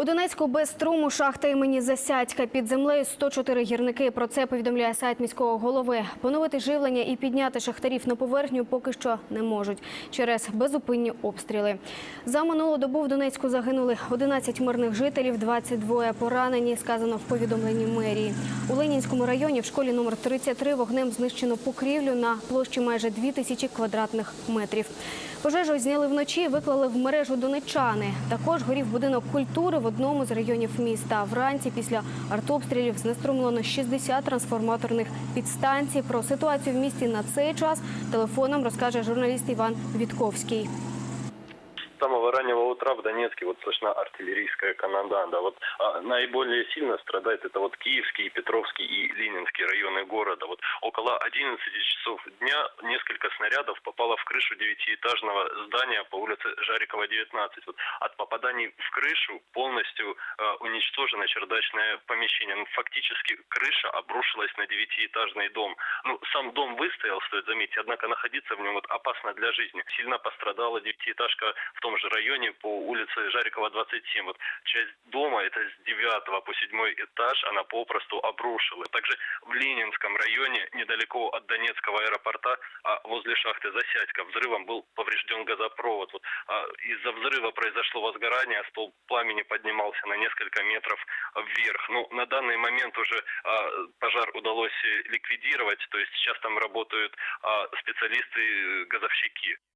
У Донецьку без струму шахта імені Засядька під землею 104 гірники. Про це повідомляє сайт міського голови. Поновити живлення і підняти шахтарів на поверхню поки що не можуть через безупинні обстріли. За минулу добу в Донецьку загинули 11 мирних жителів, 22 поранені, сказано в повідомленні мерії. У Ленінському районі в школі номер 33 вогнем знищено покрівлю на площі майже 2000 квадратних метрів. Пожежу зняли вночі, виклали в мережу донечани. Також горів будинок культури в одному з районів міста. Вранці після артобстрілів знеструмлено 60 трансформаторних підстанцій. Про ситуацію в місті на цей час телефоном розкаже журналіст Іван Вітковський. С самого раннего утра в Донецке вот слышна артиллерийская канонада. Вот а, наиболее сильно страдает это вот Киевский, и Петровский и Ленинский районы города. Вот около 11 часов дня несколько снарядов попало в крышу девятиэтажного здания по улице Жарикова 19. Вот от попаданий в крышу полностью э, уничтожено чердачное помещение. Ну, фактически крыша обрушилась на девятиэтажный дом. Ну, сам дом выстоял, стоит заметить, однако находиться в нем вот опасно для жизни. Сильно пострадала девятиэтажка в том же районе по улице Жарикова 27. Вот часть дома, это с 9 по 7 этаж, она попросту обрушила. Также в Ленинском районе, недалеко от Донецкого аэропорта, а возле шахты Засядька, взрывом был поврежден газопровод. Вот, а, из-за взрыва произошло возгорание, стол пламени поднимался на несколько метров вверх. Ну, на данный момент уже а, пожар удалось э, ликвидировать, то есть сейчас там работают а, специалисты-газовщики.